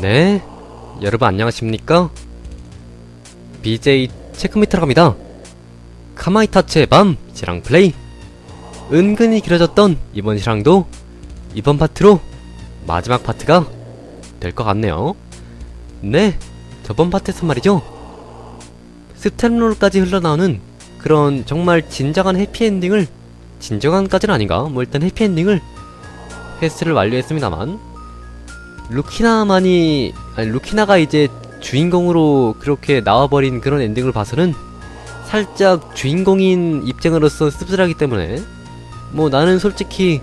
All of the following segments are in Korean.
네, 여러분 안녕하십니까? BJ 체크미트라고 합니다. 카마이타츠의 밤 시랑 플레이. 은근히 길어졌던 이번 시랑도 이번 파트로 마지막 파트가 될 것 같네요. 네, 저번 파트에서 말이죠. 스텝롤까지 흘러나오는 그런 정말 진정한 해피엔딩을 진정한까지는 아닌가? 뭐 일단 해피엔딩을 퀘스트를 완료했습니다만 루키나만이 아니 루키나가 이제 주인공으로 그렇게 나와버린 그런 엔딩을 봐서는 살짝 주인공인 입장으로서 씁쓸하기 때문에 뭐 나는 솔직히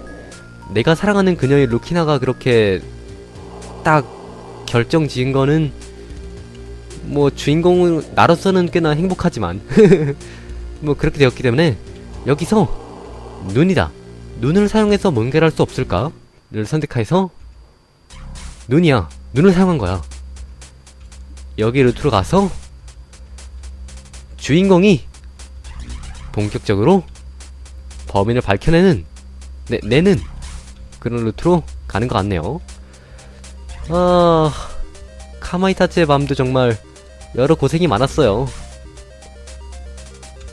내가 사랑하는 그녀의 루키나가 그렇게 딱 결정 지은 거는 뭐 주인공 나로서는 꽤나 행복하지만 뭐 그렇게 되었기 때문에 여기서 눈이다. 눈을 사용해서 뭔가를 할 수 없을까를 선택해서 눈이야. 눈을 사용한 거야. 여기 루트로 가서 주인공이 본격적으로 범인을 밝혀내는 내, 내는 그런 루트로 가는 것 같네요. 아 카마이타츠의 밤도 정말 여러 고생이 많았어요.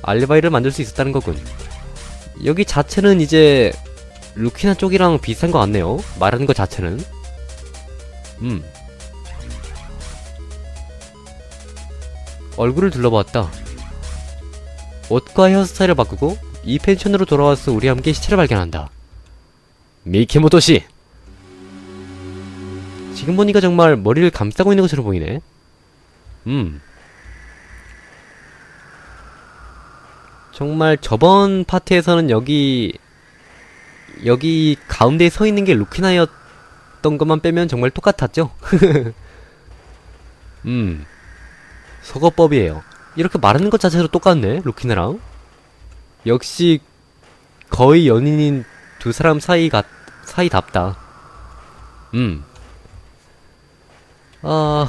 알리바이를 만들 수 있었다는 거군. 여기 자체는 이제 루키나 쪽이랑 비슷한 것 같네요. 말하는 것 자체는. 음. 얼굴을 둘러보았다. 옷과 헤어스타일을 바꾸고 이 펜션으로 돌아와서 우리 함께 시체를 발견한다. 미케모토 씨. 지금 보니까 정말 머리를 감싸고 있는 것처럼 보이네. 음. 정말 저번 파트에서는 여기 여기 가운데에 서 있는 게 루키나였 던 것만 빼면 정말 똑같았죠? 음. 서거법이에요. 이렇게 말하는 것 자체로 똑같네, 루키나랑. 역시 거의 연인인 두 사람 사이 같, 사이답다. 음. 아.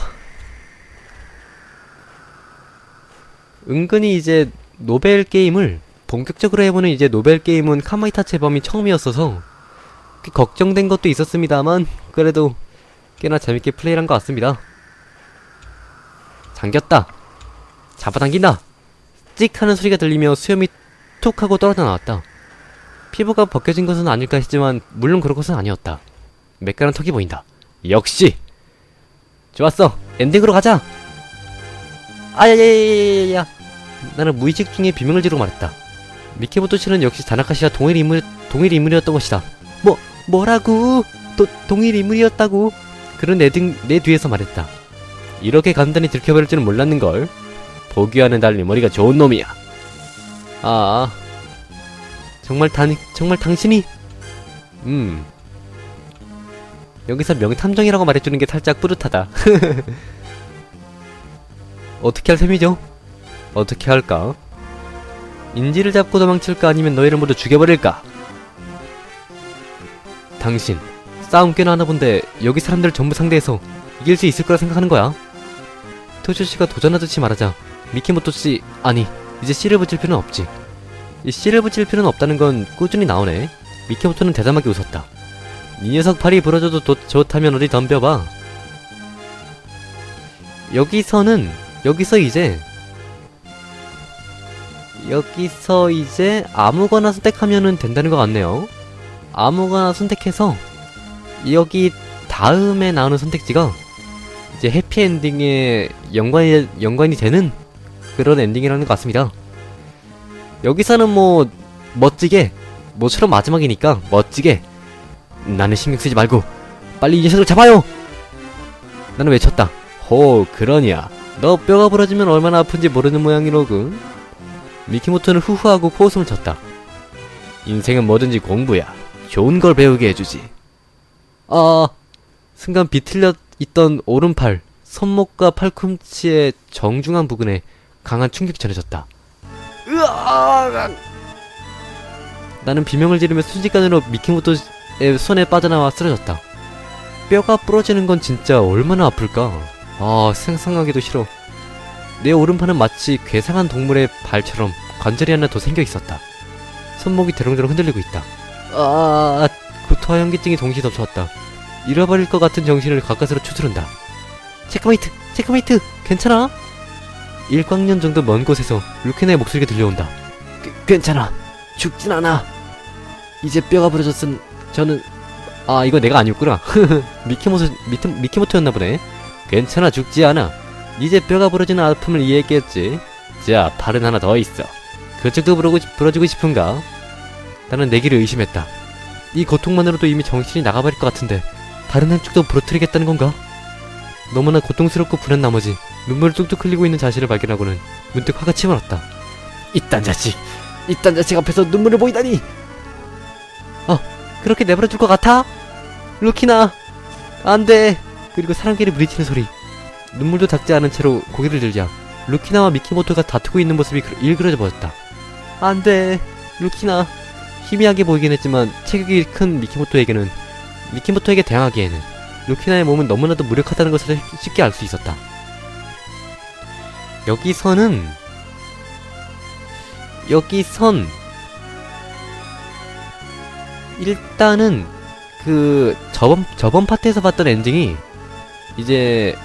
은근히 이제 노벨 게임을 본격적으로 해보는 이제 노벨 게임은 카마이타체 범이 처음이었어서 꽤 걱정된 것도 있었습니다만 그래도 꽤나 재밌게 플레이한 것 같습니다. 잠겼다. 잡아당긴다. 찍 하는 소리가 들리며 수염이 툭 하고 떨어져 나왔다. 피부가 벗겨진 것은 아닐까 했지만 물론 그런 것은 아니었다. 매끈한 턱이 보인다. 역시! 좋았어. 엔딩으로 가자. 아야야야야야야. 나는 무의식 중에 비명을 지르고 말했다. 미케모토 씨는 역시 다나카 씨와 동일 인물 동일 인물이었던 것이다. 뭐 뭐라고? 도, 동일 인물이었다고? 그는 내등 내 뒤에서 말했다. 이렇게 간단히 들켜버릴 줄은 몰랐는 걸. 보기와는 달리 머리가 좋은 놈이야. 아 정말 단 정말 당신이 음 여기서 명탐정이라고 말해주는 게 살짝 뿌듯하다. 어떻게 할 셈이죠? 어떻게 할까? 인지를 잡고 도망칠까 아니면 너희를 모두 죽여버릴까? 당신 싸움 꽤나 하나 본데 여기 사람들을 전부 상대해서 이길 수 있을 거라 생각하는 거야? 토쇼 씨가 도전하듯이 말하자 미키모토 씨 아니 이제 씨를 붙일 필요는 없지 이 씨를 붙일 필요는 없다는 건 꾸준히 나오네 미키모토는 대담하게 웃었다 이 녀석 팔이 부러져도 도, 좋다면 어디 덤벼봐 여기서는 여기서 이제 여기서 이제 아무거나 선택하면 된다는 것 같네요. 아무거나 선택해서 여기 다음에 나오는 선택지가 이제 해피엔딩에 연관이, 연관이 되는 그런 엔딩이라는 것 같습니다. 여기서는 뭐 멋지게 모처럼 마지막이니까 멋지게 나는 신경 쓰지 말고 빨리 이 녀석을 잡아요! 나는 외쳤다. 호 그러냐 너 뼈가 부러지면 얼마나 아픈지 모르는 모양이로군 미키모토는 후후하고 코웃음을 쳤다. 인생은 뭐든지 공부야. 좋은 걸 배우게 해주지. 아, 순간 비틀려 있던 오른팔, 손목과 팔꿈치의 정중한 부근에 강한 충격이 전해졌다. 으아! 나는 비명을 지르며 순식간으로 미키모토의 손에 빠져나와 쓰러졌다. 뼈가 부러지는 건 진짜 얼마나 아플까? 아, 상상하기도 싫어. 내 오른팔은 마치 괴상한 동물의 발처럼 관절이 하나 더 생겨 있었다. 손목이 대롱대롱 흔들리고 있다. 아, 구토와 현기증이 동시에 덮쳐왔다. 잃어버릴 것 같은 정신을 가까스로 추스른다. 체크메이트 체크메이트 괜찮아? 일광년 정도 먼 곳에서 루키나의 목소리가 들려온다. 그, 괜찮아. 죽진 않아. 이제 뼈가 부러졌음. 저는 아 이거 내가 아니었구나. 미키모토 미트, 미키모토였나 보네. 괜찮아 죽지 않아. 이제 뼈가 부러지는 아픔을 이해했겠지. 자 팔은 하나 더 있어. 그쪽도 부러고, 부러지고 싶은가? 나는 내기를 의심했다. 이 고통만으로도 이미 정신이 나가버릴 것 같은데 다른 한쪽도 부러뜨리겠다는 건가? 너무나 고통스럽고 불안 나머지 눈물을 뚝뚝 흘리고 있는 자신을 발견하고는 문득 화가 치밀었다. 이딴 자식, 이딴 자식 앞에서 눈물을 보이다니! 어, 그렇게 내버려 둘 것 같아? 루키나, 안 돼! 그리고 사람끼리 부딪히는 소리. 눈물도 닦지 않은 채로 고개를 들자 루키나와 미키모토가 다투고 있는 모습이 그- 일그러져 보였다. 안 돼, 루키나. 희미하게 보이긴 했지만 체격이 큰 미키모토에게는 미키모토에게 대항하기에는 루키나의 몸은 너무나도 무력하다는 것을 쉽게 알 수 있었다. 여기서는 여기선 일단은 그 저번 저번 파트에서 봤던 엔딩이 이제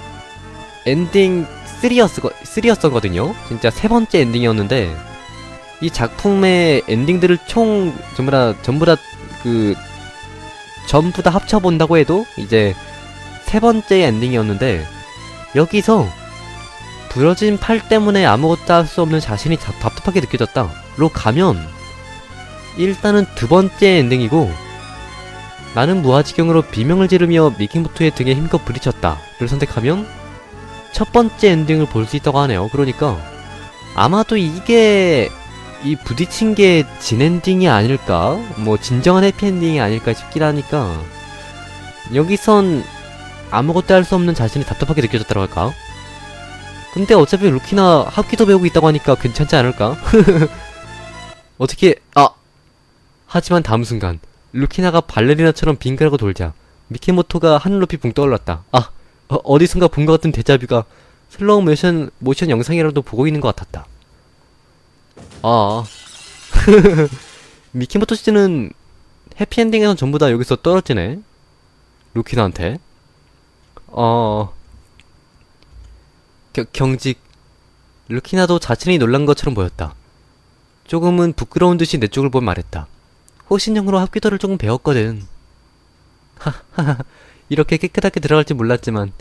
엔딩 3였, 3였었거든요. 진짜 세 번째 엔딩이었는데 이 작품의 엔딩들을 총 전부 다 전부 다 그 전부 다 합쳐 본다고 해도 이제 세 번째 엔딩이었는데 여기서 부러진 팔 때문에 아무것도 할 수 없는 자신이 답, 답답하게 느껴졌다 로 가면 일단은 두 번째 엔딩이고 나는 무아지경으로 비명을 지르며 미키모토의 등에 힘껏 부딪혔다 를 선택하면 첫 번째 엔딩을 볼 수 있다고 하네요. 그러니까 아마도 이게 이 부딪힌 게 진엔딩이 아닐까? 뭐 진정한 해피엔딩이 아닐까 싶긴 하니까 여기선 아무것도 할 수 없는 자신이 답답하게 느껴졌다고 할까? 근데 어차피 루키나 합기도 배우고 있다고 하니까 괜찮지 않을까? 어떻게 아 하지만 다음 순간 루키나가 발레리나처럼 빙그라고 돌자 미키모토가 하늘 높이 붕 떠올랐다. 아 어, 디선가 본 것 같은 데자뷰가 슬로우 모션 모션 영상이라도 보고 있는 것 같았다. 아 미키모토 씨는 해피엔딩에선 전부 다 여기서 떨어지네. 루키나한테. 어 겨, 경직 루키나도 자신이 놀란 것처럼 보였다. 조금은 부끄러운 듯이 내 쪽을 보며 말했다. 호신형으로 합기도를 조금 배웠거든. 하하하 이렇게 깨끗하게 들어갈 줄 몰랐지만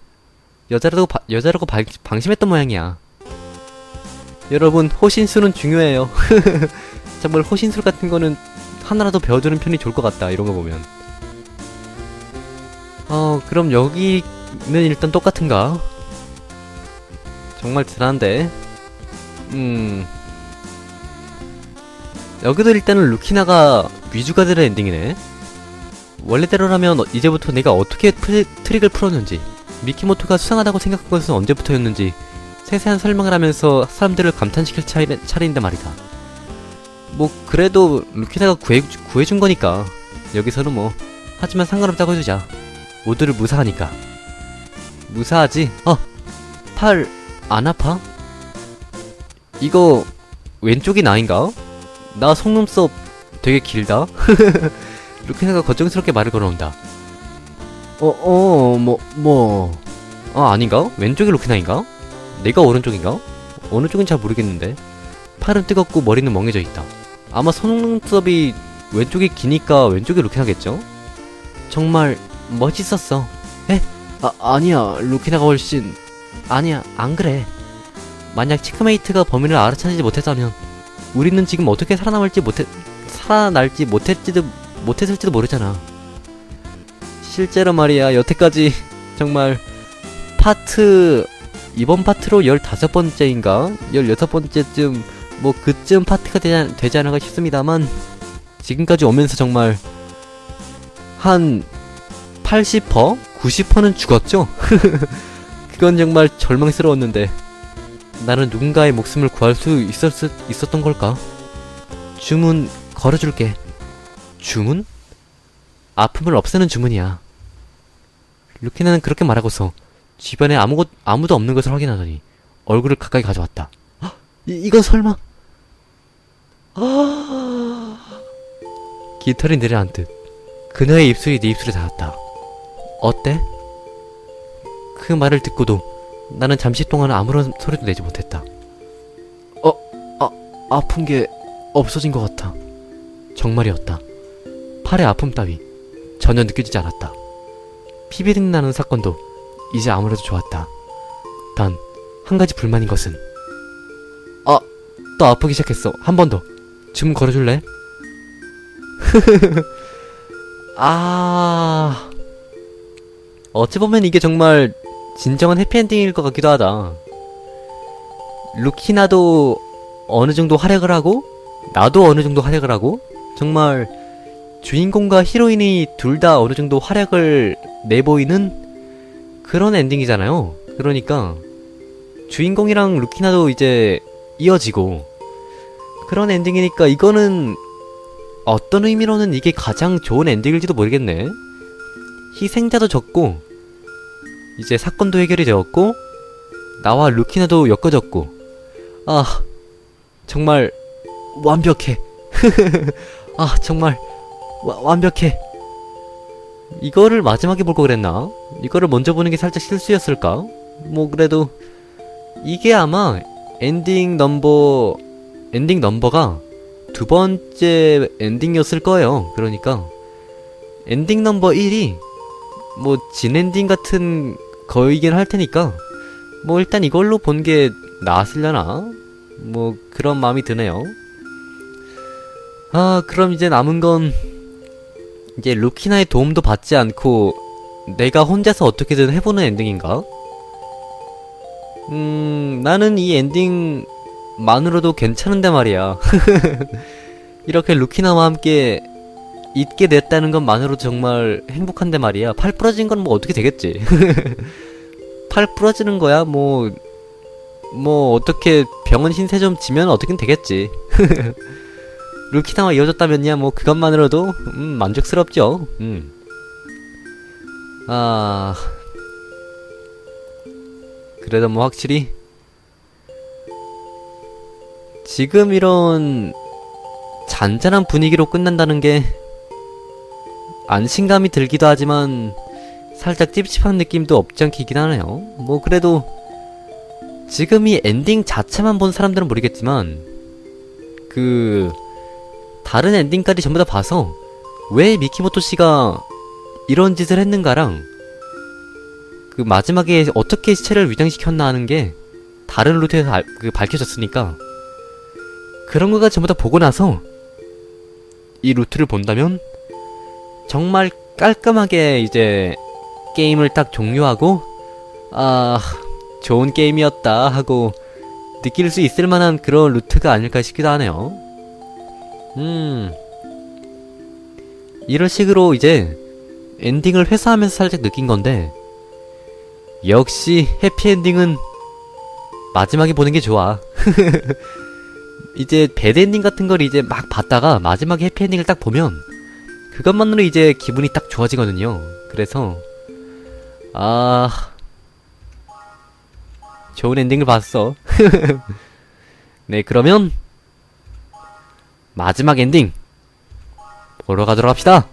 여자라고 바- 여자라고 발- 방심했던 모양이야. 여러분 호신술은 중요해요. 정말 호신술 같은 거는 하나라도 배워두는 편이 좋을 것 같다. 이런 거 보면. 어 그럼 여기는 일단 똑같은가? 정말 든한데. 음. 여기도 일단은 루키나가 위주가 되는 엔딩이네. 원래대로라면 어- 이제부터 내가 어떻게 프, 트릭을 풀었는지, 미키모토가 수상하다고 생각한 것은 언제부터였는지 세세한 설명을 하면서 사람들을 감탄시킬 차리, 차례인데 말이다. 뭐 그래도 루키나가 구해, 구해준 거니까 여기서는 뭐 하지만 상관없다고 해주자. 모두를 무사하니까. 무사하지? 어, 팔 안 아파? 이거 왼쪽이 나인가? 나 속눈썹 되게 길다. 루키나가 걱정스럽게 말을 걸어온다. 어, 어, 뭐, 뭐. 아, 아닌가? 왼쪽이 루키나인가? 내가 오른쪽인가? 어느 쪽인 잘 모르겠는데. 팔은 뜨겁고 머리는 멍해져 있다. 아마 속눈썹이 왼쪽이 기니까 왼쪽이 루키나겠죠? 정말 멋있었어. 에? 아, 아니야. 루키나가 훨씬. 아니야, 안 그래. 만약 치크메이트가 범인을 알아차리지 못했다면 우리는 지금 어떻게 살아남을지 못했 살아날지 못했지도 못했을지도 모르잖아. 실제로 말이야 여태까지 정말 파트 이번 파트로 15번째인가 16번째쯤 뭐 그쯤 파트가 되지, 되지 않을까 싶습니다만 지금까지 오면서 정말 한 80%? 90%는 죽었죠? 그건 정말 절망스러웠는데 나는 누군가의 목숨을 구할 수 있었, 있었던 걸까? 주문 걸어줄게. 주문? 아픔을 없애는 주문이야. 루키나는 그렇게 말하고서 주변에 아무것, 아무도 없는 것을 확인하더니 얼굴을 가까이 가져왔다. 헉, 이, 이건 설마? 아, 깃털이 내려앉듯 그녀의 입술이 네 입술에 닿았다. 어때? 그 말을 듣고도 나는 잠시 동안 아무런 소리도 내지 못했다. 어, 아, 아픈 게 없어진 것 같아. 정말이었다. 팔의 아픔 따위 전혀 느껴지지 않았다. 피비린 나는 사건도 이제 아무래도 좋았다. 단, 한 가지 불만인 것은 아, 또 아프기 시작했어. 한 번 더. 줌 걸어줄래? 아, 어찌 보면 이게 정말 진정한 해피엔딩일 것 같기도 하다. 루키나도 어느 정도 활약을 하고, 나도 어느 정도 활약을 하고, 정말 주인공과 히로인이 둘 다 어느 정도 활약을 내보이는 그런 엔딩이잖아요. 그러니까, 주인공이랑 루키나도 이제 이어지고, 그런 엔딩이니까 이거는 어떤 의미로는 이게 가장 좋은 엔딩일지도 모르겠네. 희생자도 적고, 이제 사건도 해결이 되었고, 나와 루키나도 엮어졌고, 아, 정말 완벽해. 아, 정말 와- 완벽해. 이거를 마지막에 볼 거 그랬나? 이거를 먼저 보는 게 살짝 실수였을까? 뭐 그래도 이게 아마 엔딩 넘버 엔딩 넘버가 두 번째 엔딩이었을 거예요. 그러니까 엔딩 넘버 1이 뭐 진엔딩 같은 거이긴 할 테니까 뭐 일단 이걸로 본 게 나았으려나? 뭐 그런 마음이 드네요. 아 그럼 이제 남은 건 이제 루키나의 도움도 받지 않고 내가 혼자서 어떻게든 해보는 엔딩인가? 음 나는 이 엔딩만으로도 괜찮은데 말이야. 이렇게 루키나와 함께 있게 됐다는 것만으로 정말 행복한데 말이야. 팔 부러진 건 뭐 어떻게 되겠지. 팔 부러지는 거야 뭐 뭐 어떻게 병원 신세 좀 지면 어떻긴 되겠지. 루키나와 이어졌다면야 뭐 그것만으로도 음, 만족스럽죠. 음. 아 그래도 뭐 확실히 지금 이런 잔잔한 분위기로 끝난다는 게 안심감이 들기도 하지만 살짝 찝찝한 느낌도 없지 않긴 하네요. 뭐 그래도 지금 이 엔딩 자체만 본 사람들은 모르겠지만 그 다른 엔딩까지 전부 다 봐서 왜 미키모토 씨가 이런 짓을 했는가랑 그 마지막에 어떻게 시체를 위장시켰나 하는 게 다른 루트에서 알- 그 밝혀졌으니까 그런 거가 전부 다 보고 나서 이 루트를 본다면 정말 깔끔하게 이제 게임을 딱 종료하고 아 좋은 게임이었다 하고 느낄 수 있을 만한 그런 루트가 아닐까 싶기도 하네요. 음. 이런 식으로 이제 엔딩을 회수하면서 살짝 느낀 건데 역시 해피엔딩은 마지막에 보는 게 좋아. 이제 배드엔딩 같은 걸 이제 막 봤다가 마지막에 해피엔딩을 딱 보면 그것만으로 이제 기분이 딱 좋아지거든요. 그래서 아 좋은 엔딩을 봤어. 네 그러면 마지막 엔딩 보러 가도록 합시다.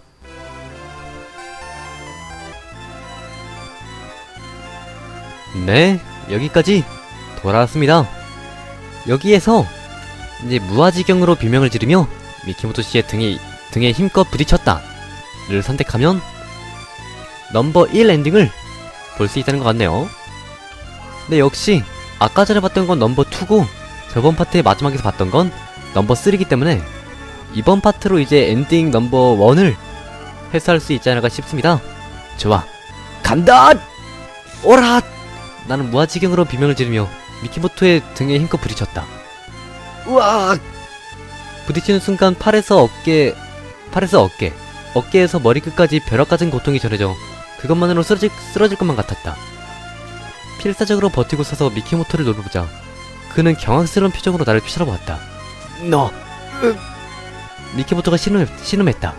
네, 여기까지 돌아왔습니다. 여기에서 이제 무아지경으로 비명을 지르며 미키모토 씨의 등에 등에 힘껏 부딪혔다를 선택하면 넘버 1 엔딩을 볼 수 있다는 것 같네요. 근데 역시 아까 전에 봤던 건 넘버 2고 저번 파트의 마지막에서 봤던 건 넘버 3이기 때문에 이번 파트로 이제 엔딩 넘버 1을 회수할 수 있지 않을까 싶습니다. 좋아. 간다! 오라! 나는 무아지경으로 비명을 지르며 미키모토의 등에 힘껏 부딪혔다. 우와! 부딪히는 순간 팔에서 어깨, 팔에서 어깨, 어깨에서 머리끝까지 벼락 같은 고통이 전해져 그것만으로 쓰러질, 쓰러질 것만 같았다. 필사적으로 버티고 서서 미키모토를 노려보자 그는 경악스러운 표정으로 나를 쳐다보았다. 너, 으. 미키모토가 신음, 신음했다.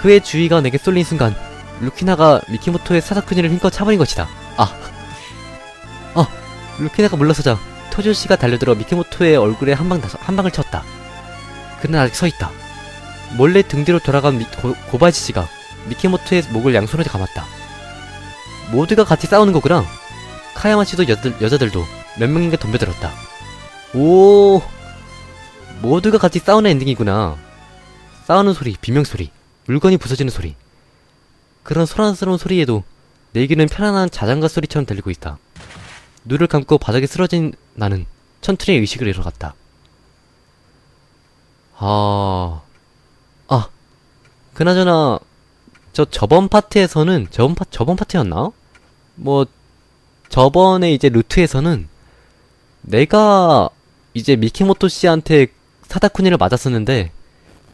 그의 주의가 내게 쏠린 순간 루키나가 미키모토의 사사쿠니를 힘껏 차버린 것이다. 아, 아, 루키나가 물러서자 토조 씨가 달려들어 미키모토의 얼굴에 한 방, 한 방을 쳤다. 그는 아직 서 있다. 몰래 등 뒤로 돌아간 미, 고, 고바지 씨가 미키모토의 목을 양손으로 감았다. 모두가 같이 싸우는 거구나. 카야마 씨도 여들, 여자들도 몇 명인가 덤벼들었다. 오, 모두가 같이 싸우는 엔딩이구나. 싸우는 소리, 비명 소리, 물건이 부서지는 소리. 그런 소란스러운 소리에도 내 귀는 편안한 자장가 소리처럼 들리고 있다. 눈을 감고 바닥에 쓰러진 나는 천천히 의식을 잃어갔다. 아, 아, 그나저나 저 저번 파트에서는 저번 파 저번 파트였나? 뭐 저번에 이제 루트에서는 내가 이제 미키모토 씨한테 사다쿠니를 맞았었는데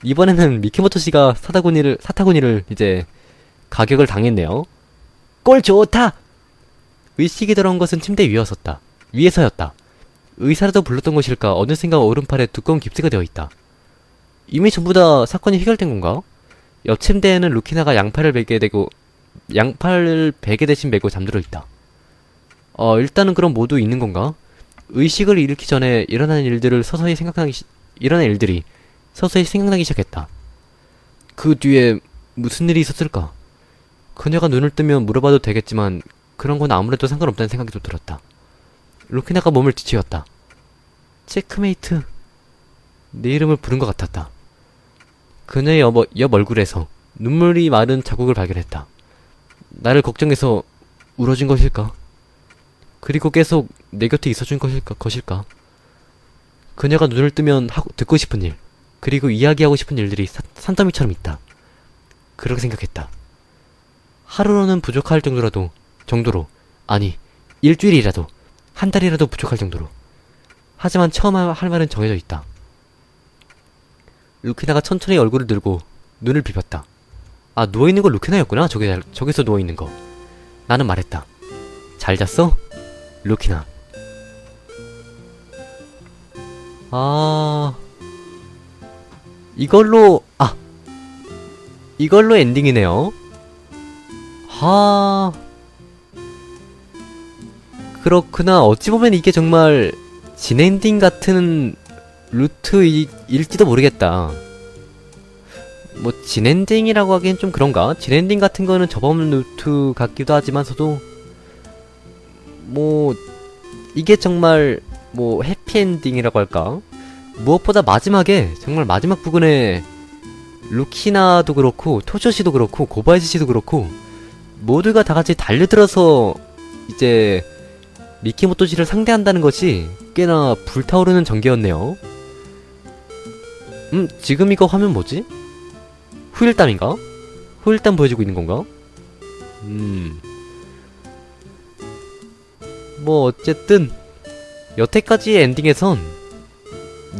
이번에는 미키모토 씨가 사다쿠니를 사타쿠니를 이제 가격을 당했네요. 꼴 좋다. 의식이 들어온 것은 침대 위였었다. 위에서였다. 의사라도 불렀던 것일까 어느샌가 오른팔에 두꺼운 깁스가 되어 있다. 이미 전부 다 사건이 해결된 건가? 옆 침대에는 루키나가 양팔을 베게 되고 양팔을 베개 대신 메고 잠들어 있다. 어 일단은 그럼 모두 있는 건가? 의식을 잃기 전에 일어난 일들을 서서히 생각나기 시, 일어난 일들이 서서히 생각나기 시작했다. 그 뒤에 무슨 일이 있었을까? 그녀가 눈을 뜨면 물어봐도 되겠지만 그런 건 아무래도 상관없다는 생각이 좀 들었다. 루키나가 몸을 뒤치웠다. 체크메이트. 내 이름을 부른 것 같았다. 그녀의 옆, 옆 얼굴에서 눈물이 마른 자국을 발견했다. 나를 걱정해서 울어준 것일까? 그리고 계속 내 곁에 있어준 것일까? 것일까? 그녀가 눈을 뜨면 하고, 듣고 싶은 일, 그리고 이야기하고 싶은 일들이 사- 산더미처럼 있다. 그렇게 생각했다. 하루로는 부족할 정도라도, 정도로, 아니, 일주일이라도, 한 달이라도 부족할 정도로. 하지만 처음 할- 할 말은 정해져 있다. 루키나가 천천히 얼굴을 들고 눈을 비볐다. 아, 누워있는 거 루키나였구나. 저기, 저기서 누워있는 거. 나는 말했다. 잘 잤어? 루키나. 아. 이걸로, 아. 이걸로 엔딩이네요. 하. 그렇구나. 어찌 보면 이게 정말 진엔딩 같은 루트일지도 모르겠다. 뭐 진엔딩이라고 하기엔 좀 그런가? 진엔딩 같은 거는 저번 루트 같기도 하지만서도 뭐 이게 정말 뭐 해피엔딩이라고 할까? 무엇보다 마지막에 정말 마지막 부분에 루키나도 그렇고 토쇼시도 그렇고 고바야시 씨도 그렇고 모두가 다 같이 달려들어서 이제 미키모토 씨를 상대한다는 것이 꽤나 불타오르는 전개였네요. 음, 지금 이거 화면 뭐지? 후일담인가? 후일담 보여주고 있는 건가? 음. 뭐, 어쨌든, 여태까지의 엔딩에선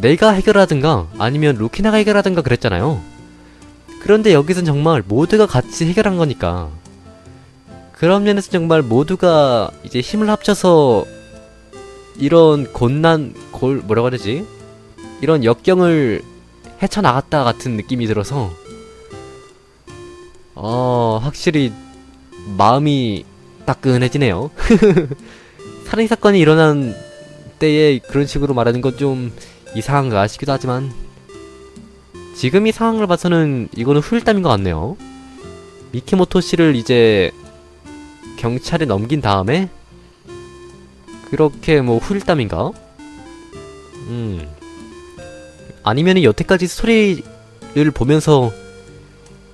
내가 해결하든가 아니면 루키나가 해결하든가 그랬잖아요. 그런데 여기선 정말 모두가 같이 해결한 거니까. 그런 면에서 정말 모두가 이제 힘을 합쳐서 이런 곤난, 골, 뭐라고 해야 되지? 이런 역경을 헤쳐나갔다 같은 느낌이 들어서 어 확실히 마음이 따끈해지네요. 살인사건이 일어난 때에 그런 식으로 말하는 건 좀 이상한가 싶기도 하지만 지금 이 상황을 봐서는 이거는 후일담인 것 같네요. 미키모토 씨를 이제 경찰에 넘긴 다음에 그렇게 뭐 후일담인가? 음 아니면은 여태까지 스토리를 보면서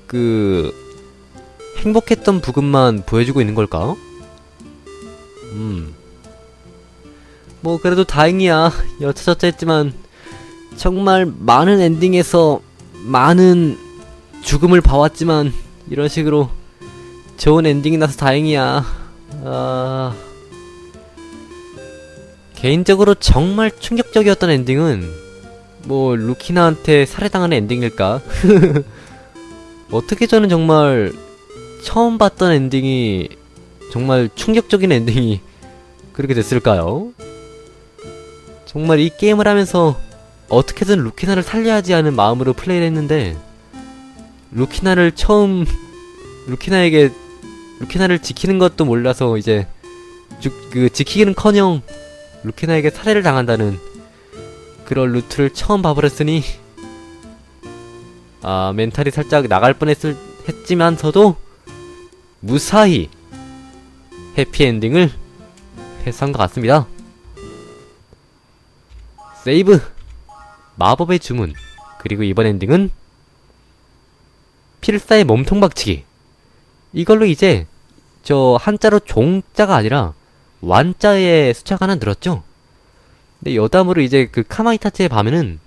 그 행복했던 부분만 보여주고 있는 걸까? 음. 뭐 그래도 다행이야. 여차저차 했지만 정말 많은 엔딩에서 많은 죽음을 봐왔지만 이런 식으로 좋은 엔딩이 나서 다행이야. 아... 개인적으로 정말 충격적이었던 엔딩은 뭐 루키나한테 살해당하는 엔딩일까? 어떻게 저는 정말 처음 봤던 엔딩이 정말 충격적인 엔딩이 그렇게 됐을까요? 정말 이 게임을 하면서 어떻게든 루키나를 살려야지 하는 마음으로 플레이를 했는데 루키나를 처음 루키나에게 루키나를 지키는 것도 몰라서 이제 주, 그 지키기는커녕 루키나에게 살해를 당한다는 그런 루트를 처음 봐버렸으니 아 멘탈이 살짝 나갈 뻔했을 했지만서도 무사히 해피엔딩을 패스한 것 같습니다. 세이브! 마법의 주문. 그리고 이번 엔딩은 필사의 몸통 박치기. 이걸로 이제 저 한자로 종자가 아니라 완자의 숫자가 하나 늘었죠? 근데 여담으로 이제 그 카마이타치의 밤에는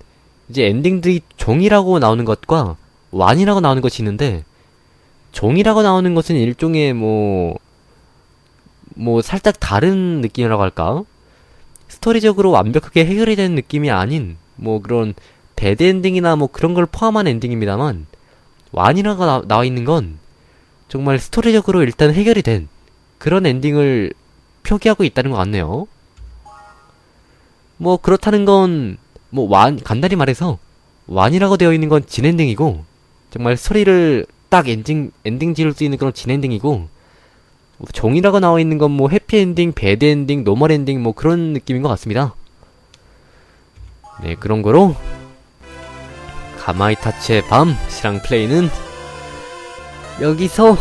이제 엔딩들이 종이라고 나오는 것과 완이라고 나오는 것이 있는데 종이라고 나오는 것은 일종의 뭐, 뭐 살짝 다른 느낌이라고 할까? 스토리적으로 완벽하게 해결이 된 느낌이 아닌 뭐 그런 배드 엔딩이나 뭐 그런 걸 포함한 엔딩입니다만 완이라고 나, 나와 있는 건 정말 스토리적으로 일단 해결이 된 그런 엔딩을 표기하고 있다는 것 같네요. 뭐 그렇다는 건 뭐 완 간단히 말해서 완이라고 되어 있는 건 진엔딩이고 정말 스토리를 딱 엔딩 엔딩 지을 수 있는 그런 진엔딩이고 종이라고 나와 있는 건 뭐 해피엔딩, 배드엔딩, 노멀엔딩 뭐 그런 느낌인 것 같습니다. 네 그런 거로 가마이타치의 밤 시랑 플레이는 여기서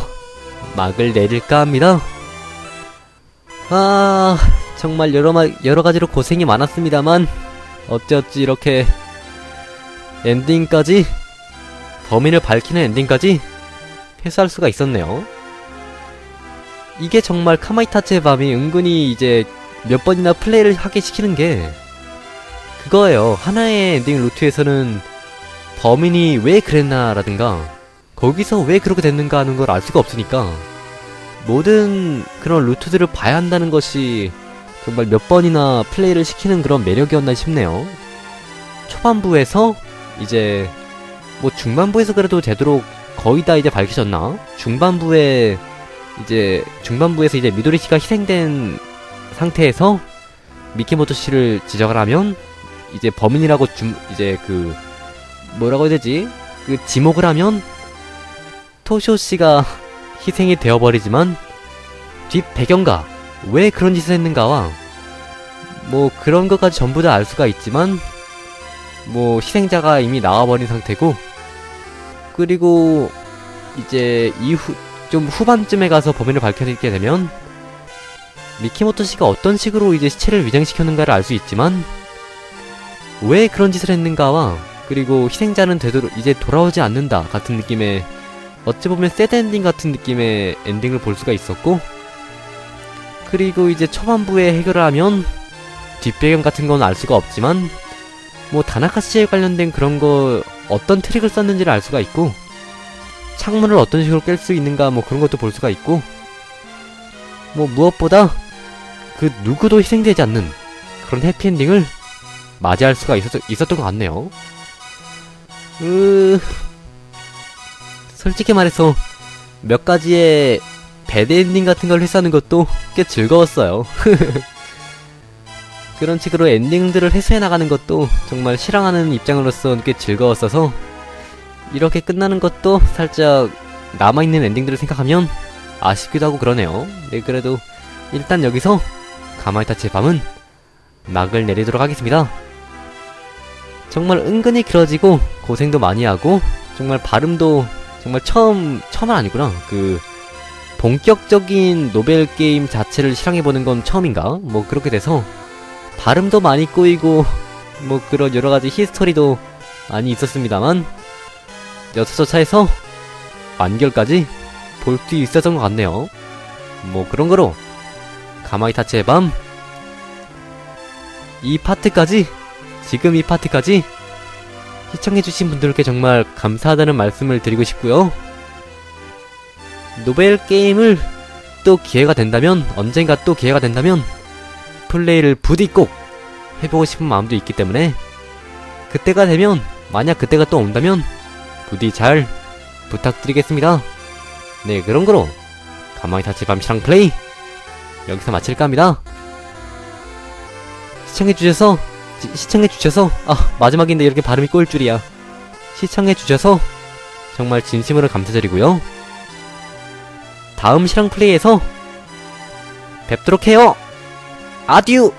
막을 내릴까 합니다. 아 정말 여러 마, 여러 가지로 고생이 많았습니다만 어찌어찌 이렇게 엔딩까지 범인을 밝히는 엔딩까지 패스할 수가 있었네요. 이게 정말 카마이타치의 밤이 은근히 이제 몇 번이나 플레이를 하게 시키는 게 그거예요. 하나의 엔딩 루트에서는 범인이 왜 그랬나라든가 거기서 왜 그렇게 됐는가 하는 걸 알 수가 없으니까 모든 그런 루트들을 봐야 한다는 것이 정말 몇 번이나 플레이를 시키는 그런 매력이었나 싶네요. 초반부에서 이제 뭐 중반부에서 그래도 되도록 거의 다 이제 밝혀졌나? 중반부에 이제 중반부에서 이제 미도리 씨가 희생된 상태에서 미키모토 씨를 지적을 하면 이제 범인이라고 중 이제 그 뭐라고 해야 되지? 그 지목을 하면 토쇼 씨가 희생이 되어버리지만 뒷 배경과 왜 그런 짓을 했는가와 뭐 그런 것까지 전부 다 알 수가 있지만 뭐 희생자가 이미 나와버린 상태고 그리고 이제 이후 좀 후반쯤에 가서 범인을 밝혀내게 되면 미키모토 씨가 어떤 식으로 이제 시체를 위장시켰는가를 알 수 있지만 왜 그런 짓을 했는가와 그리고 희생자는 되도록 이제 돌아오지 않는다 같은 느낌의 어찌 보면 새드 엔딩 같은 느낌의 엔딩을 볼 수가 있었고 그리고 이제 초반부에 해결을 하면 뒷배경 같은 건 알 수가 없지만 뭐 다나카 씨에 관련된 그런 거 어떤 트릭을 썼는지를 알 수가 있고 창문을 어떤 식으로 깰 수 있는가 뭐 그런 것도 볼 수가 있고 뭐 무엇보다 그 누구도 희생되지 않는 그런 해피엔딩을 맞이할 수가 있었, 있었던 것 같네요. 으... 솔직히 말해서 몇 가지의 배드엔딩 같은 걸 회수하는 것도 꽤 즐거웠어요. 그런 식으로 엔딩들을 회수해 나가는 것도 정말 실황하는 입장으로서 꽤 즐거웠어서 이렇게 끝나는 것도 살짝 남아있는 엔딩들을 생각하면 아쉽기도 하고 그러네요. 네, 그래도 일단 여기서 가마이타치의 밤은 막을 내리도록 하겠습니다. 정말 은근히 길어지고 고생도 많이 하고 정말 발음도 정말 처음 처음은 아니구나. 그 본격적인 노벨 게임 자체를 실행해보는 건 처음인가? 뭐 그렇게 돼서 발음도 많이 꼬이고 뭐 그런 여러 가지 히스토리도 많이 있었습니다만 여섯 차에서 완결까지 볼 수 있었던 것 같네요. 뭐 그런 거로 가마이타치의 밤 이 파트까지 지금 이 파트까지 시청해주신 분들께 정말 감사하다는 말씀을 드리고 싶고요. 노벨 게임을 또 기회가 된다면 언젠가 또 기회가 된다면 플레이를 부디 꼭 해보고 싶은 마음도 있기 때문에 그때가 되면 만약 그때가 또 온다면 부디 잘 부탁드리겠습니다. 네 그런 거로 가만히 다치 밤시랑 플레이 여기서 마칠까 합니다. 시청해주셔서 시청해주셔서 아 마지막인데 이렇게 발음이 꼬일 줄이야. 시청해주셔서 정말 진심으로 감사드리고요. 다음 실황 플레이에서 뵙도록 해요. 아듀!